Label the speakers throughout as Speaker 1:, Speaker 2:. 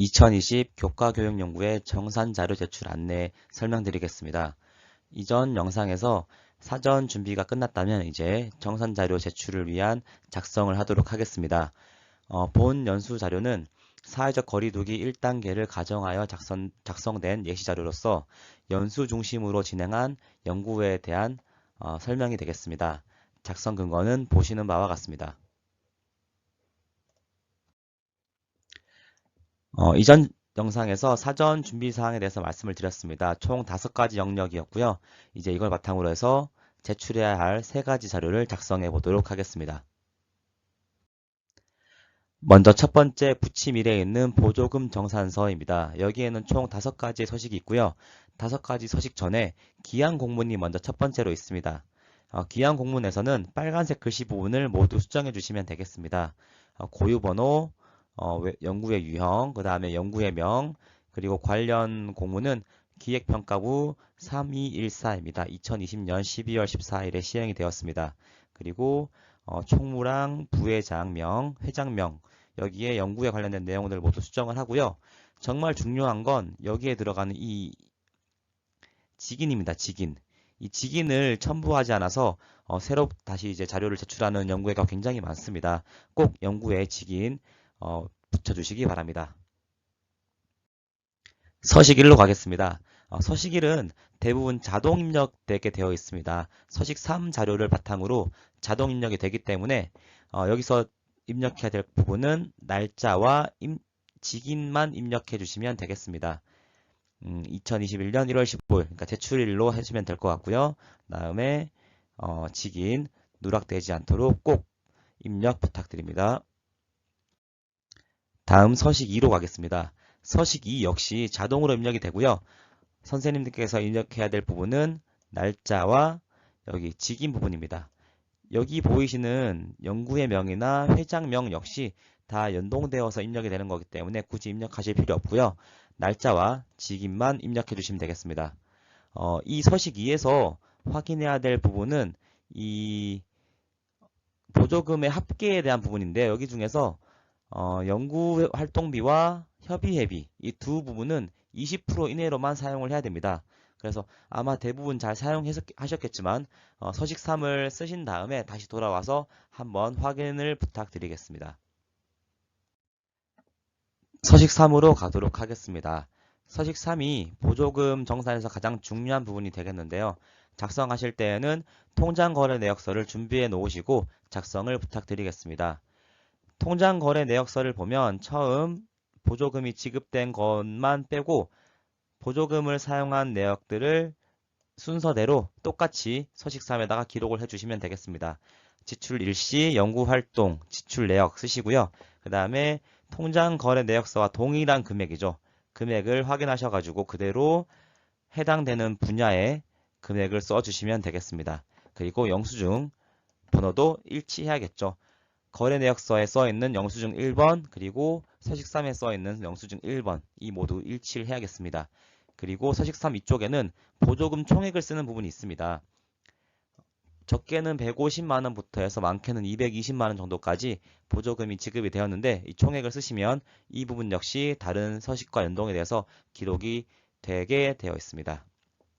Speaker 1: 2020 교과교육연구회 정산자료 제출 안내 설명드리겠습니다. 이전 영상에서 사전 준비가 끝났다면 이제 정산자료 제출을 위한 작성을 하도록 하겠습니다. 어, 본 연수 자료는 사회적 거리 두기 1단계를 가정하여 작성, 작성된 예시자료로서 연수 중심으로 진행한 연구에 대한 어, 설명이 되겠습니다. 작성 근거는 보시는 바와 같습니다. 어, 이전 영상에서 사전 준비 사항에 대해서 말씀을 드렸습니다. 총 다섯 가지 영역이었고요. 이제 이걸 바탕으로 해서 제출해야 할 세 가지 자료를 작성해 보도록 하겠습니다. 먼저 첫 번째 부치밀에 있는 보조금 정산서입니다. 여기에는 총 다섯 가지의 서식이 있고요. 다섯 가지 서식 전에 기한 공문이 먼저 첫 번째로 있습니다. 어, 기한 공문에서는 빨간색 글씨 부분을 모두 수정해 주시면 되겠습니다. 어, 고유번호, 어, 연구의 유형, 그 다음에 연구의 명, 그리고 관련 공문은 기획평가부 3214입니다. 2020년 12월 14일에 시행이 되었습니다. 그리고 어, 총무랑 부회장명, 회장명, 여기에 연구에 관련된 내용들 모두 수정을 하고요. 정말 중요한 건 여기에 들어가는 이 직인입니다. 직인. 이 직인을 첨부하지 않아서 어, 새로 다시 이제 자료를 제출하는 연구회가 굉장히 많습니다. 꼭 연구의 직인 어, 붙여주시기 바랍니다. 서식 1로 가겠습니다. 어, 서식 1은 대부분 자동 입력되게 되어 있습니다. 서식 3 자료를 바탕으로 자동 입력이 되기 때문에 어, 여기서 입력해야 될 부분은 날짜와 임, 직인만 입력해 주시면 되겠습니다. 음, 2021년 1월 15일, 그러니까 제출일로 해주시면 될 것 같고요. 다음에 어, 직인 누락되지 않도록 꼭 입력 부탁드립니다. 다음 서식 2로 가겠습니다. 서식 2 역시 자동으로 입력이 되고요. 선생님들께서 입력해야 될 부분은 날짜와 여기 직인 부분입니다. 여기 보이시는 연구의 명이나 회장명 역시 다 연동되어서 입력이 되는 거기 때문에 굳이 입력하실 필요 없고요. 날짜와 직인만 입력해 주시면 되겠습니다. 어, 이 서식 2에서 확인해야 될 부분은 이 보조금의 합계에 대한 부분인데 여기 중에서 어, 연구 활동비와 협의회비 이 두 부분은 20% 이내로만 사용을 해야 됩니다. 그래서 아마 대부분 잘 사용하셨겠지만 어, 서식 3을 쓰신 다음에 다시 돌아와서 한번 확인을 부탁드리겠습니다. 서식 3으로 가도록 하겠습니다. 서식 3이 보조금 정산에서 가장 중요한 부분이 되겠는데요. 작성하실 때에는 통장 거래 내역서를 준비해 놓으시고 작성을 부탁드리겠습니다. 통장 거래 내역서를 보면 처음 보조금이 지급된 것만 빼고 보조금을 사용한 내역들을 순서대로 똑같이 서식 3에다가 기록을 해주시면 되겠습니다. 지출 일시, 연구활동, 지출 내역 쓰시고요. 그 다음에 통장 거래 내역서와 동일한 금액이죠. 금액을 확인하셔가지고 그대로 해당되는 분야의 금액을 써주시면 되겠습니다. 그리고 영수증 번호도 일치해야겠죠. 거래 내역서에 써 있는 영수증 1번 그리고 서식 3에 써 있는 영수증 1번 이 모두 일치를 해야겠습니다. 그리고 서식 3 이쪽에는 보조금 총액을 쓰는 부분이 있습니다. 적게는 150만 원부터 해서 많게는 220만 원 정도까지 보조금이 지급이 되었는데 이 총액을 쓰시면 이 부분 역시 다른 서식과 연동에 대해서 기록이 되게 되어 있습니다.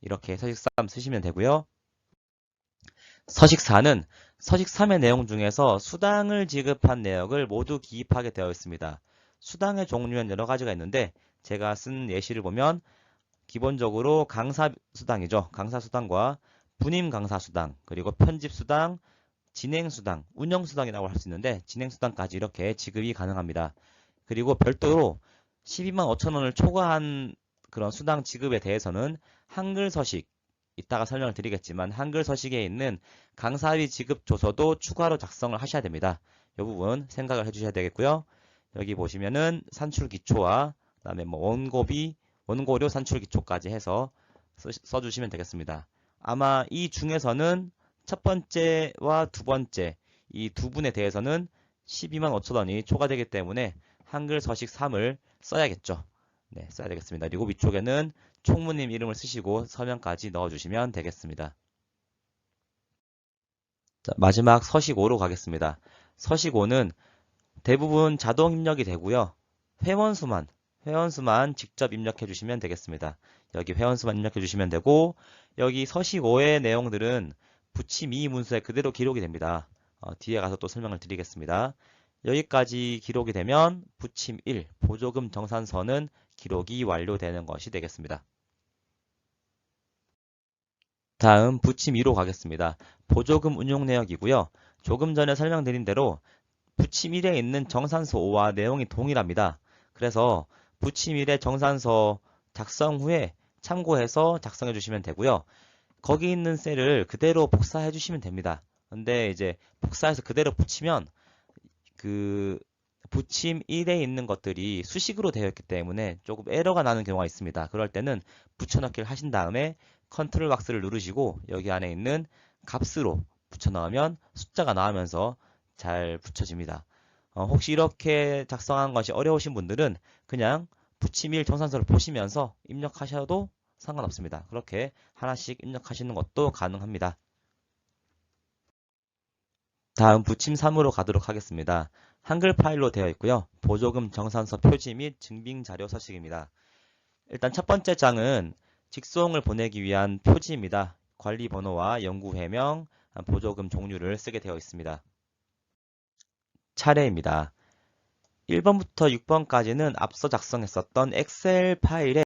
Speaker 1: 이렇게 서식 3 쓰시면 되고요. 서식 4는 서식 3의 내용 중에서 수당을 지급한 내역을 모두 기입하게 되어 있습니다. 수당의 종류는 여러 가지가 있는데 제가 쓴 예시를 보면 기본적으로 강사 수당이죠. 강사 수당과 분임 강사 수당, 그리고 편집 수당, 진행 수당, 운영 수당이라고 할 수 있는데 진행 수당까지 이렇게 지급이 가능합니다. 그리고 별도로 12만 5천 원을 초과한 그런 수당 지급에 대해서는 한글 서식 이따가 설명을 드리겠지만 한글 서식에 있는 강사비 지급 조서도 추가로 작성을 하셔야 됩니다. 이 부분 생각을 해주셔야 되겠고요. 여기 보시면은 산출 기초와 그다음에 뭐 원고비, 원고료 산출 기초까지 해서 써주시면 되겠습니다. 아마 이 중에서는 첫 번째와 두 번째 이 두 분에 대해서는 12만 5천 원이 초과되기 때문에 한글 서식 3을 써야겠죠. 네, 써야 되겠습니다. 그리고 위쪽에는 총무님 이름을 쓰시고 서명까지 넣어주시면 되겠습니다. 자, 마지막 서식 5로 가겠습니다. 서식 5는 대부분 자동 입력이 되고요. 회원 수만, 회원수만 직접 입력해 주시면 되겠습니다. 여기 회원수만 입력해 주시면 되고 여기 서식 5의 내용들은 붙임 2 문서에 그대로 기록이 됩니다. 어, 뒤에 가서 또 설명을 드리겠습니다. 여기까지 기록이 되면 붙임 1 보조금 정산서는 기록이 완료되는 것이 되겠습니다. 다음 붙임 2로 가겠습니다. 보조금 운용 내역이고요. 조금 전에 설명드린 대로 붙임 1에 있는 정산서 5와 내용이 동일합니다. 그래서 붙임 1의 정산서 작성 후에 참고해서 작성해 주시면 되고요. 거기 있는 셀을 그대로 복사해 주시면 됩니다. 근데 이제 복사해서 그대로 붙이면 그 붙임 1에 있는 것들이 수식으로 되어 있기 때문에 조금 에러가 나는 경우가 있습니다. 그럴 때는 붙여넣기를 하신 다음에 컨트롤 박스를 누르시고 여기 안에 있는 값으로 붙여 넣으면 숫자가 나오면서 잘 붙여집니다. 어, 혹시 이렇게 작성한 것이 어려우신 분들은 그냥 붙임일 정산서를 보시면서 입력하셔도 상관없습니다. 그렇게 하나씩 입력하시는 것도 가능합니다. 다음 붙임 3으로 가도록 하겠습니다. 한글 파일로 되어 있고요. 보조금 정산서 표지 및 증빙 자료 서식입니다. 일단 첫 번째 장은 직송을 보내기 위한 표지입니다. 관리 번호와 연구회명, 보조금 종류를 쓰게 되어 있습니다. 차례입니다. 1번부터 6번까지는 앞서 작성했었던 엑셀 파일의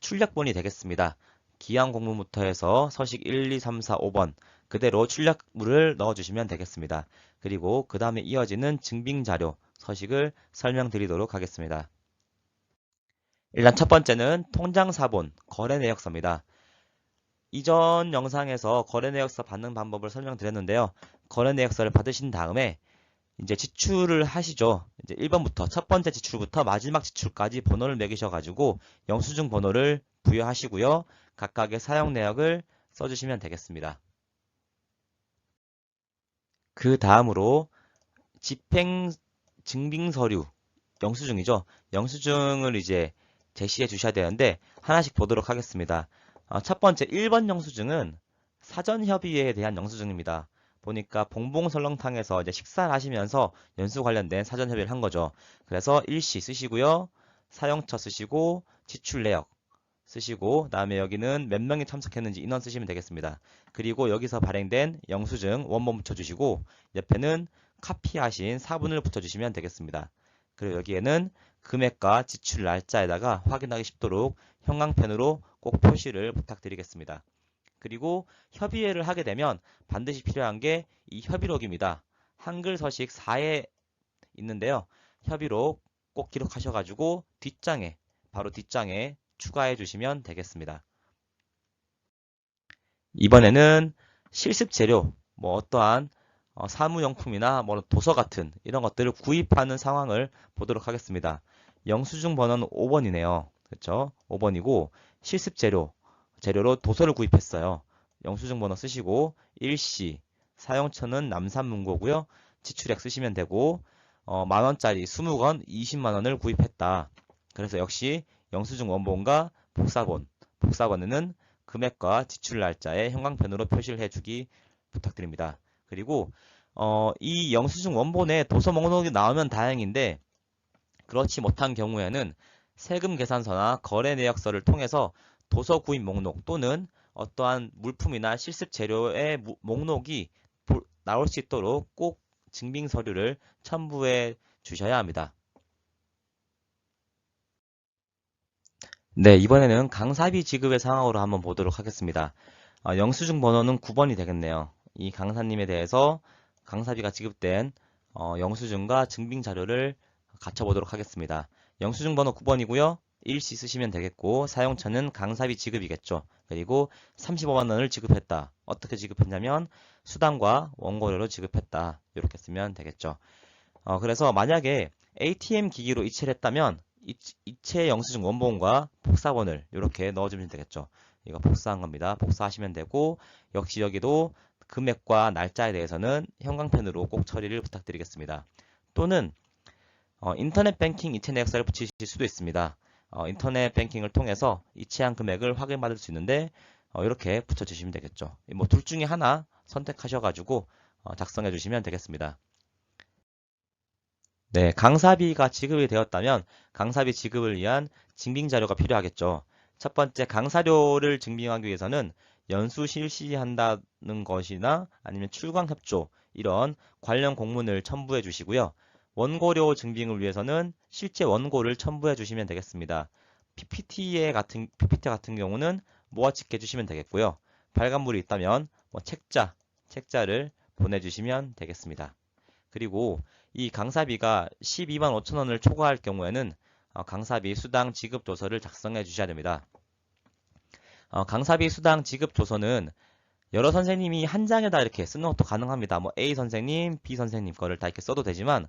Speaker 1: 출력본이 되겠습니다. 기한 공문부터 해서 서식 1, 2, 3, 4, 5번 그대로 출력물을 넣어주시면 되겠습니다. 그리고 그 다음에 이어지는 증빙자료 서식을 설명드리도록 하겠습니다. 일단 첫 번째는 통장사본 거래내역서입니다. 이전 영상에서 거래내역서 받는 방법을 설명드렸는데요. 거래내역서를 받으신 다음에 이제 지출을 하시죠. 이제 1번부터 첫 번째 지출부터 마지막 지출까지 번호를 매기셔가지고 영수증 번호를 부여하시고요. 각각의 사용 내역을 써주시면 되겠습니다. 그 다음으로 집행 증빙 서류 영수증이죠. 영수증을 이제 제시해 주셔야 되는데 하나씩 보도록 하겠습니다. 어, 첫 번째 1번 영수증은 사전 협의회에 대한 영수증입니다. 보니까 봉봉설렁탕에서 이제 식사를 하시면서 연수 관련된 사전 협의를 한 거죠. 그래서 일시 쓰시고요. 사용처 쓰시고 지출 내역 쓰시고 다음에 여기는 몇 명이 참석했는지 인원 쓰시면 되겠습니다. 그리고 여기서 발행된 영수증 원본 붙여주시고 옆에는 카피하신 사본을 붙여주시면 되겠습니다. 그리고 여기에는 금액과 지출 날짜에다가 확인하기 쉽도록 형광펜으로 꼭 표시를 부탁드리겠습니다. 그리고 협의회를 하게 되면 반드시 필요한 게 이 협의록입니다. 한글 서식 4에 있는데요. 협의록 꼭 기록하셔가지고 뒷장에 바로 뒷장에 추가해 주시면 되겠습니다. 이번에는 실습 재료, 뭐 어떠한 어, 사무용품이나 뭐 도서 같은 이런 것들을 구입하는 상황을 보도록 하겠습니다. 영수증 번호는 5번이네요. 그렇죠? 5번이고 실습 재료, 재료로 도서를 구입했어요. 영수증 번호 쓰시고 일시 사용처는 남산문고고요. 지출액 쓰시면 되고 어, 만원짜리 20권 20만원을 구입했다. 그래서 역시 영수증 원본과 복사본, 복사본에는 금액과 지출 날짜에 형광펜으로 표시를 해주기 부탁드립니다. 그리고 어, 이 영수증 원본에 도서 목록이 나오면 다행인데 그렇지 못한 경우에는 세금 계산서나 거래 내역서를 통해서 도서 구입 목록 또는 어떠한 물품이나 실습 재료의 목록이 나올 수 있도록 꼭 증빙 서류를 첨부해 주셔야 합니다. 네, 이번에는 강사비 지급의 상황으로 한번 보도록 하겠습니다. 어, 영수증 번호는 9번이 되겠네요. 이 강사님에 대해서 강사비가 지급된 어, 영수증과 증빙 자료를 갖춰보도록 하겠습니다. 영수증 번호 9번이고요. 일시 쓰시면 되겠고 사용처는 강사비 지급이겠죠. 그리고 35만 원을 지급했다. 어떻게 지급했냐면 수당과 원고료로 지급했다. 이렇게 쓰면 되겠죠. 어, 그래서 만약에 ATM 기기로 이체를 했다면 이체 영수증 원본과 복사본을 이렇게 넣어주면 되겠죠. 이거 복사한 겁니다. 복사하시면 되고 역시 여기도 금액과 날짜에 대해서는 형광펜으로 꼭 처리를 부탁드리겠습니다. 또는 어, 인터넷 뱅킹 이체 내역서를 붙이실 수도 있습니다. 어, 인터넷 뱅킹을 통해서 이체한 금액을 확인받을 수 있는데 어, 이렇게 붙여주시면 되겠죠. 뭐 둘 중에 하나 선택하셔가지고 어, 작성해 주시면 되겠습니다. 네, 강사비가 지급이 되었다면 강사비 지급을 위한 증빙 자료가 필요하겠죠. 첫 번째, 강사료를 증빙하기 위해서는 연수 실시한다는 것이나 아니면 출강 협조 이런 관련 공문을 첨부해 주시고요. 원고료 증빙을 위해서는 실제 원고를 첨부해 주시면 되겠습니다. PPT 같은 PPT 같은 경우는 모아 찍게 해주시면 되겠고요. 발간물이 있다면 뭐 책자, 책자를 보내 주시면 되겠습니다. 그리고 이 강사비가 12만 5천 원을 초과할 경우에는 어, 강사비 수당 지급 조서를 작성해 주셔야 됩니다. 어, 강사비 수당 지급 조서는 여러 선생님이 한 장에다 이렇게 쓰는 것도 가능합니다. 뭐 A 선생님, B 선생님 거를 다 이렇게 써도 되지만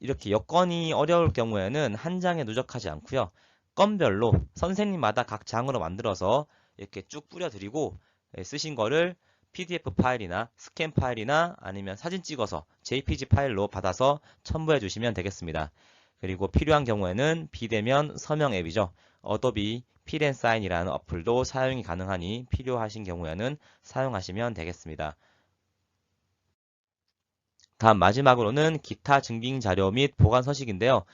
Speaker 1: 이렇게 여건이 어려울 경우에는 한 장에 누적하지 않고요. 건별로 선생님마다 각 장으로 만들어서 이렇게 쭉 뿌려드리고 예, 쓰신 거를 PDF 파일이나 스캔 파일이나 아니면 사진 찍어서 JPG 파일로 받아서 첨부해 주시면 되겠습니다. 그리고 필요한 경우에는 비대면 서명 앱이죠. 어도비 필앤사인이라는 어플도 사용이 가능하니 필요하신 경우에는 사용하시면 되겠습니다. 다음 마지막으로는 기타 증빙 자료 및 보관 서식인데요.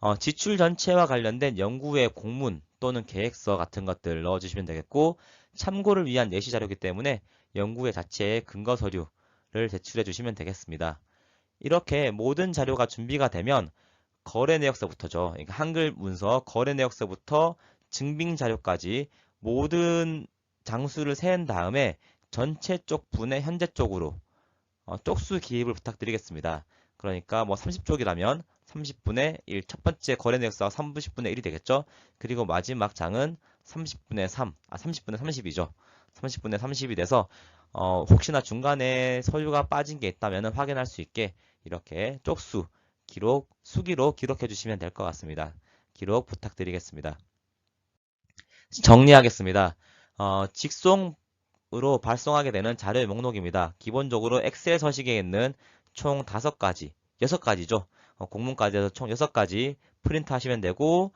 Speaker 1: 어, 지출 전체와 관련된 연구의 공문 또는 계획서 같은 것들 넣어주시면 되겠고 참고를 위한 예시 자료이기 때문에 연구회 자체의 근거 서류를 제출해 주시면 되겠습니다. 이렇게 모든 자료가 준비가 되면 거래 내역서부터죠. 그러니까 한글 문서 거래 내역서부터 증빙 자료까지 모든 장수를 세운 다음에 전체 쪽 분의 현재 쪽으로 어, 쪽수 기입을 부탁드리겠습니다. 그러니까 뭐 30쪽이라면 30분의 1, 첫 번째 거래 내역서가 30분의 1이 되겠죠. 그리고 마지막 장은 30분의 3, 아 30분의 30이죠. 30분의 30이 돼서 어, 혹시나 중간에 서류가 빠진 게 있다면 확인할 수 있게 이렇게 쪽수, 기록, 수기로 기록해 주시면 될 것 같습니다. 기록 부탁드리겠습니다. 정리하겠습니다. 어, 직송으로 발송하게 되는 자료의 목록입니다. 기본적으로 엑셀 서식에 있는 총 5가지, 6가지죠. 어, 공문까지 해서 총 6가지 프린트 하시면 되고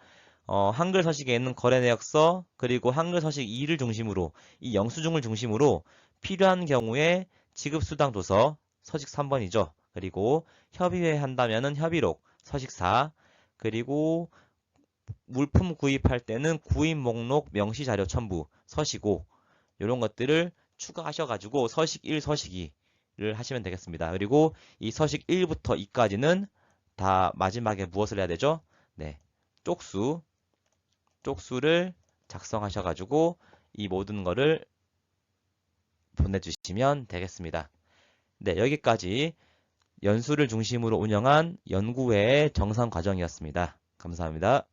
Speaker 1: 어, 한글 서식에 있는 거래 내역서 그리고 한글 서식 2를 중심으로 이 영수증을 중심으로 필요한 경우에 지급 수당 도서 서식 3번이죠. 그리고 협의회 한다면은 협의록 서식 4 그리고 물품 구입할 때는 구입 목록 명시 자료 첨부 서식 5 이런 것들을 추가하셔가지고 서식 1, 서식 2를 하시면 되겠습니다. 그리고 이 서식 1부터 2까지는 다 마지막에 무엇을 해야 되죠? 네, 쪽수 쪽수를 작성하셔가지고 이 모든 거를 보내주시면 되겠습니다. 네, 여기까지 연수를 중심으로 운영한 연구회의 정상 과정이었습니다. 감사합니다.